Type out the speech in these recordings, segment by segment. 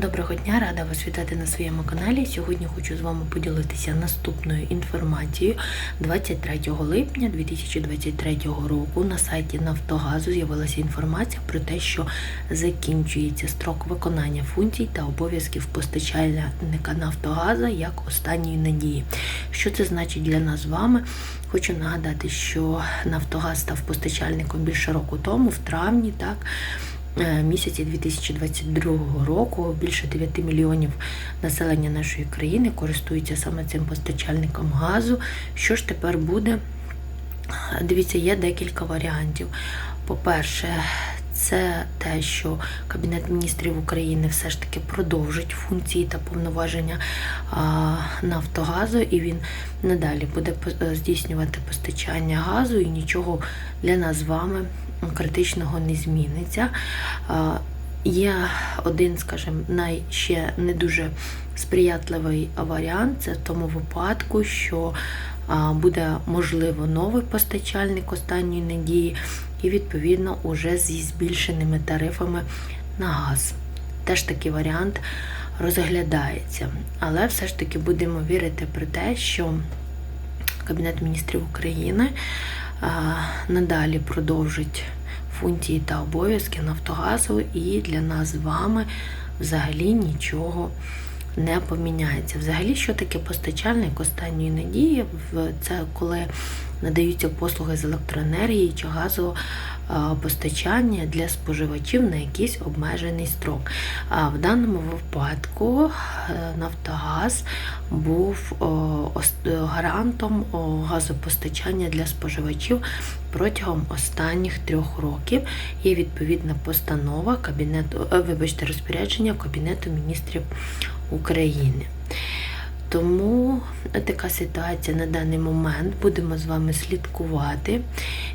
Доброго дня, рада вас вітати на своєму каналі. Сьогодні хочу з вами поділитися наступною інформацією. 23 липня 2023 року на сайті Нафтогазу з'явилася інформація про те, що закінчується строк виконання функцій та обов'язків постачальника Нафтогаза як останньої надії. Що це значить для нас з вами? Хочу нагадати, що Нафтогаз став постачальником більше року тому, в травні, так. Е, місяці 2022 року більше 9 мільйонів населення нашої країни користуються саме цим постачальником газу. Що ж тепер буде? Дивіться, є декілька варіантів. По-перше, це те, що Кабінет міністрів України все ж таки продовжить функції та повноваження Нафтогазу, і він надалі буде здійснювати постачання газу, і нічого для нас з вами критичного не зміниться. Є один, скажімо, най ще не дуже сприятливий варіант. Це в тому випадку, що буде можливо новий постачальник останньої надії, і відповідно уже зі збільшеними тарифами на газ. Теж такий варіант розглядається. Але все ж таки будемо вірити про те, що Кабінет міністрів України надалі продовжить функції та обов'язки Нафтогазу, і для нас з вами взагалі нічого не поміняється. Взагалі, що таке постачальник останньої надії? Це коли надаються послуги з електроенергії чи газопостачання для споживачів на якийсь обмежений строк. В даному випадку е, Нафтогаз був гарантом газопостачання для споживачів протягом останніх трьох років. Є відповідна постанова кабінету, е, вибачте, розпорядження Кабінету міністрів України. Тому така ситуація на даний момент. Будемо з вами слідкувати.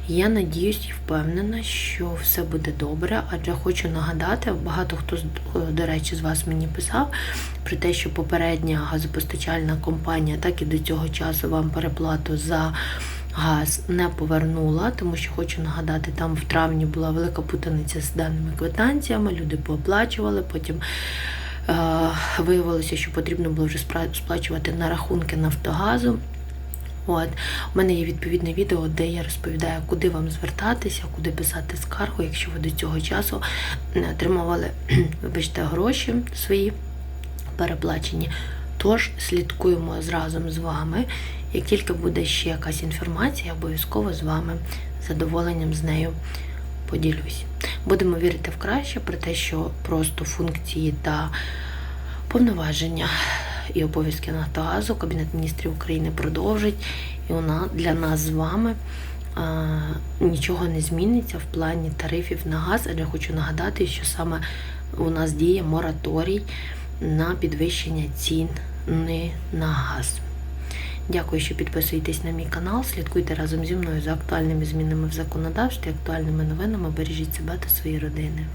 Я надіюсь і впевнена, що все буде добре, адже хочу нагадати, багато хто з- до речі з вас мені писав про те, що попередня газопостачальна компанія так і до цього часу вам переплату за газ не повернула, тому що хочу нагадати, там в травні була велика путаниця з даними квитанціями, люди пооплачували, потім е, виявилося, що потрібно було вже сплачувати на рахунки Нафтогазу. От у мене є відповідне відео, де я розповідаю, куди вам звертатися, куди писати скаргу, якщо ви до цього часу не отримували, вибачте, гроші свої переплачені. Тож слідкуємо разом з вами. Як тільки буде ще якась інформація, я обов'язково з вами з задоволенням з нею поділюсь. Будемо вірити в краще про те, що просто функції та повноваження і обов'язки Нафтогазу Кабінет міністрів України продовжить, і вона для нас з вами нічого не зміниться в плані тарифів на газ. Адже хочу нагадати, що саме у нас діє мораторій на підвищення цін на газ. Дякую, що підписуєтесь на мій канал. Слідкуйте разом зі мною за актуальними змінами в законодавстві, актуальними новинами. Бережіть себе та свої родини.